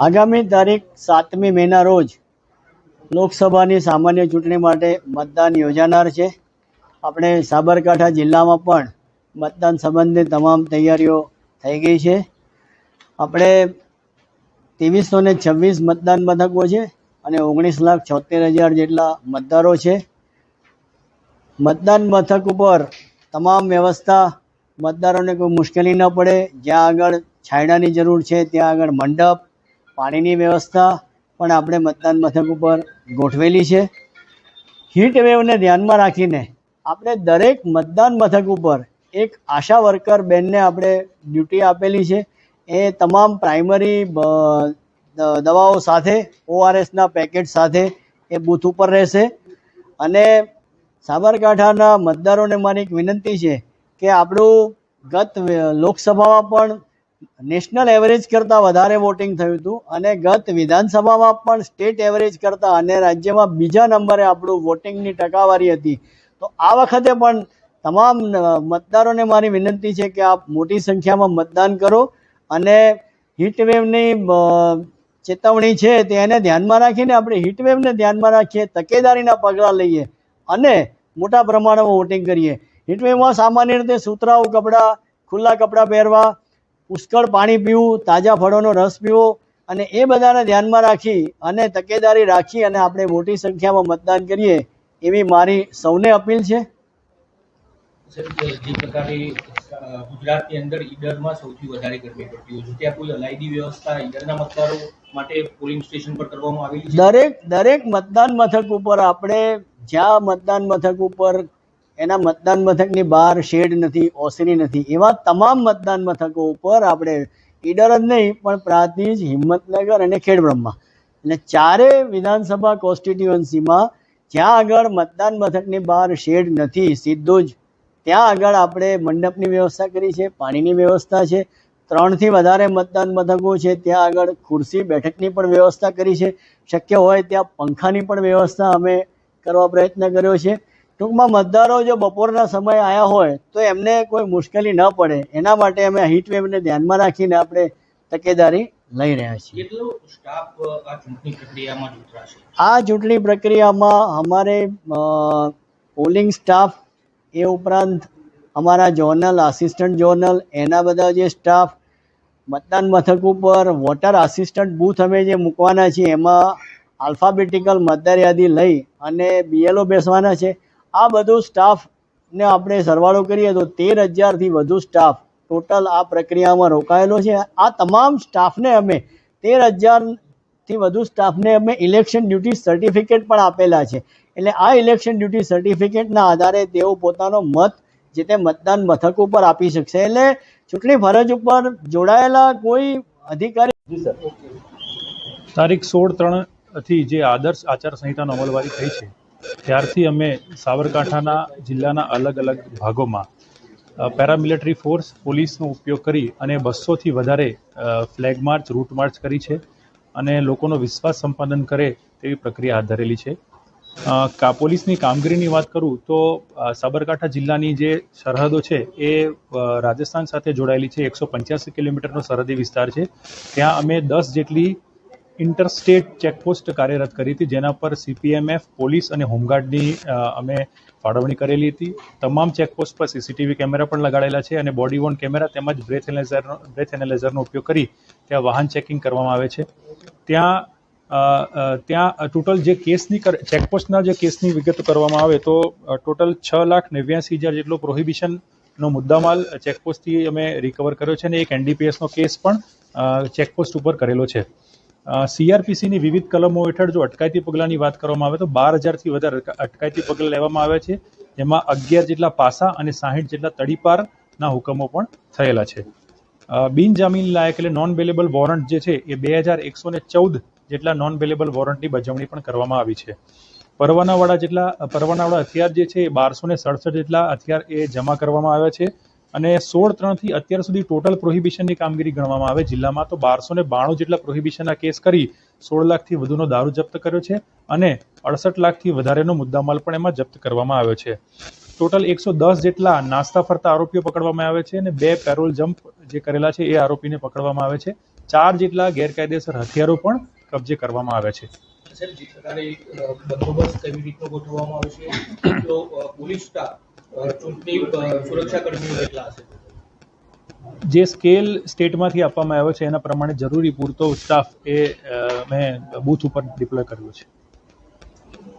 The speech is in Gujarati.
આગામી તારીખ સાતમી મેના રોજ લોકસભાની સામાન્ય ચૂંટણી માટે મતદાન યોજાનાર છે. આપણે સાબરકાંઠા જિલ્લામાં પણ મતદાન સંબંધિત તમામ તૈયારીઓ થઈ ગઈ છે. આપણે ત્રેવીસો ને છવ્વીસ મતદાન મથકો છે અને ઓગણીસ લાખ છોતેર હજાર જેટલા મતદારો છે. મતદાન મથક ઉપર તમામ વ્યવસ્થા મતદારોને કોઈ મુશ્કેલી ન પડે. જ્યાં આગળ છાંયડાની જરૂર છે, ત્યાં આગળ મંડપ, પાણીની વ્યવસ્થા પણ આપણે મતદાન મથક ઉપર ગોઠવેલી છે. હીટ વેવને ધ્યાનમાં રાખીને આપણે દરેક મતદાન મથક ઉપર એક આશા વર્કર બેનને આપણે ડ્યુટી આપેલી છે. એ તમામ પ્રાઇમરી દવાઓ સાથે, ઓઆરએસના પેકેટ સાથે એ બૂથ ઉપર રહેશે. અને સાબરકાંઠાના મતદારોને મારી એક વિનંતી છે કે આપણું ગત લોકસભામાં પણ નેશનલ એવરેજ કરતાં વધારે વોટિંગ થયું હતું અને ગત વિધાનસભામાં પણ સ્ટેટ એવરેજ કરતાં અને રાજ્યમાં બીજા નંબરે આપણું વોટિંગની ટકાવારી હતી. તો આ વખતે પણ તમામ મતદારોને મારી વિનંતી છે કે આપ મોટી સંખ્યામાં મતદાન કરો અને હીટવેવની ચેતવણી છે તેને ધ્યાનમાં રાખીને આપણે હીટવેવને ધ્યાનમાં રાખીએ, તકેદારીના પગલાં લઈએ અને મોટા પ્રમાણમાં વોટિંગ કરીએ. હીટવેવમાં સામાન્ય રીતે સુતરાઉ કપડાં ખુલ્લા કપડાં પહેરવા પુષ્કળ પાણી પીવું તાજા ફળોનો રસ પીવો અને એ બધાને ધ્યાનમાં રાખી અને તકેદારી રાખી અને આપણે મોટી સંખ્યામાં મતદાન કરીએ એવી મારી સૌને અપીલ છે. જે પ્રકારે ગુજરાતની અંદર ઈડરમાં સૌથી વધારે ગરમી પડતી હોય છે. ત્યાં કોઈ અલાયદી વ્યવસ્થા ઈડરના મતદારો માટે પોલિંગ સ્ટેશન પર કરવામાં આવેલી છે? દરેક દરેક મતદાન મથક ઉપર આપણે જ્યાં મતદાન મથક ઉપર એના મતદાન મથકની બહાર શેડ નથી, ઓસરી નથી. એવા તમામ મતદાન મથકો ઉપર આપણે ઈડર જ નહીં, પણ પ્રાતિજ હિંમતનગર અને ખેડબ્રહ્મા. એટલે ચારે વિધાનસભા કોન્સ્ટિટ્યુઅન્સીમાં જ્યાં આગળ મતદાન મથકની બહાર શેડ નથી, સીધું જ ત્યાં આગળ આપણે મંડપની વ્યવસ્થા કરી છે, પાણીની વ્યવસ્થા છે, ત્રણથી વધારે મતદાન મથકો છે, ત્યાં આગળ ખુરશી બેઠકની પણ વ્યવસ્થા કરી છે. શક્ય હોય ત્યાં પંખાની પણ વ્યવસ્થા અમે કરવા પ્રયત્ન કર્યો છે. ટૂંકમાં મતદારો જો બપોરના સમયે આવ્યા હોય તો એમને કોઈ મુશ્કેલી ન પડે. એના માટે અમે હીટ વેવને ધ્યાનમાં રાખીને આપણે તકેદારી લઈ રહ્યા છીએ. આ ચૂંટણી પ્રક્રિયામાં અમારે પોલિંગ સ્ટાફ એ ઉપરાંત અમારા જોનલ આસિસ્ટન્ટ જોનલ એના બધા જે સ્ટાફ મતદાન મથક ઉપર વોટર આસિસ્ટન્ટ બૂથ અમે જે મૂકવાના છીએ એમાં આલ્ફાબેટિકલ મતદાર યાદી લઈ અને બીએલઓ બેસવાના છે. આ બધું સ્ટાફને આપણે સરવાળો કરીએ તો તેર હજારથી વધુ સ્ટાફ ટોટલ આ પ્રક્રિયામાં રોકાયેલો છે. આ તમામ સ્ટાફને અમે તેર હજારથી વધુ સ્ટાફને અમે ઇલેક્શન ડ્યુટી સર્ટિફિકેટ પણ આપેલા છે. એટલે આ ઇલેક્શન ડ્યુટી સર્ટિફિકેટના આધારે તેઓ પોતાનો મત જે તે મતદાન મથક ઉપર આપી શકશે. એટલે ચૂંટણી ફરજ ઉપર જોડાયેલા કોઈ અધિકારી તારીખ સોળ ત્રણથી જે આદર્શ આચારસંહિતાનો અમલવારી થઈ છે ત્યારથી અમે સાબરકાંઠાના જિલ્લાના અલગ અલગ ભાગોમાં પેરામિલિટરી ફોર્સ પોલીસનો ઉપયોગ કરી અને બસોથી વધારે ફ્લેગ માર્ચ, રૂટ માર્ચ કરી છે અને લોકોનો વિશ્વાસ સંપાદન કરે તેવી પ્રક્રિયા હાથ ધરેલી છે. કા, પોલીસની કામગીરીની વાત કરું તો સાબરકાંઠા જિલ્લાની જે સરહદો છે એ રાજસ્થાન સાથે જોડાયેલી છે. એકસો પંચ્યાસી કિલોમીટરનો સરહદી વિસ્તાર છે. ત્યાં અમે દસ જેટલી ઇન્ટરસ્ટેટ ચેકપોસ્ટ કાર્યરત કરી હતી, જેના પર સીપીએમએફ પોલીસ અને હોમગાર્ડની અમે ફાળવણી કરેલી હતી. તમામ ચેકપોસ્ટ પર સીસીટીવી કેમેરા પણ લગાડેલા છે અને બોડી વોર્ન કેમેરા તેમજ બ્રેથ એનાલાઇઝરનો બ્રેથ એનાલાઇઝરનો ઉપયોગ કરી ત્યાં વાહન ચેકિંગ કરવામાં આવે છે. ત્યાં ત્યાં ટોટલ જે કેસની ચેકપોસ્ટના જે કેસની વિગતો કરવામાં આવે તો ટોટલ છ લાખ નેવ્યાસી હજાર જેટલો પ્રોહિબિશનનો મુદ્દામાલ ચેકપોસ્ટથી અમે રિકવર કર્યો છે અને એક એનડીપીએસનો કેસ પણ ચેકપોસ્ટ ઉપર કરેલો છે. સીઆરપીસીની વિવિધ કલમો હેઠળ જો અટકાયતી પગલાંની વાત કરવામાં આવે તો બાર હજારથી વધારે અટકાયતી પગલાં લેવામાં આવ્યા છે. જેમાં અગિયાર જેટલા પાસા અને સાહીઠ જેટલા તડીપારના હુકમો પણ થયેલા છે. બિનજામીન લાયક એટલે નોન બેલેબલ વોરંટ જે છે એ બે હજાર એકસો ને ચૌદ જેટલા નોન બેલેબલ વોરંટની બજવણી પણ કરવામાં આવી છે. પરવાનાવાળા જેટલા, પરવાનાવાળા હથિયાર જે છે એ બારસો ને સડસઠ જેટલા હથિયાર એ જમા કરવામાં આવ્યા છે. અને સોળ ત્રણથી અત્યાર સુધી ટોટલ પ્રોહિબિશનની કામગીરી ગણવામાં આવે. જિલ્લામાં તો બારસો ને બાણું જેટલા પ્રોહિબિશનના કેસ કરી સોળ લાખથી વધુનો દારૂ જપ્ત કર્યો છે અને અડસઠ લાખથી વધારેનો મુદ્દામાલ પણ એમાં જપ્ત કરવામાં આવ્યો છે. ટોટલ એકસો દસ જેટલા નાસ્તા ફરતા આરોપીઓ પકડવામાં આવે છે અને બે પેરોલ જમ્પ જે કરેલા છે એ આરોપીને પકડવામાં આવે છે. ચાર જેટલા ગેરકાયદેસર હથિયારો પણ કબજે કરવામાં આવે છે. બંદોબસ્ત કેવી રીતનો ગોઠવવામાં આવશે તો પોલીસ સ્ટાફ ચૂંટણી સુરક્ષા કર્મીઓ કેટલા હશે. જે સ્કેલ સ્ટેટમાંથી આપવામાં આવ્યો છે, એના પ્રમાણે જરૂરી પૂરતો સ્ટાફ એ મેં બૂથ ઉપર ડિપ્લોય કર્યો છે.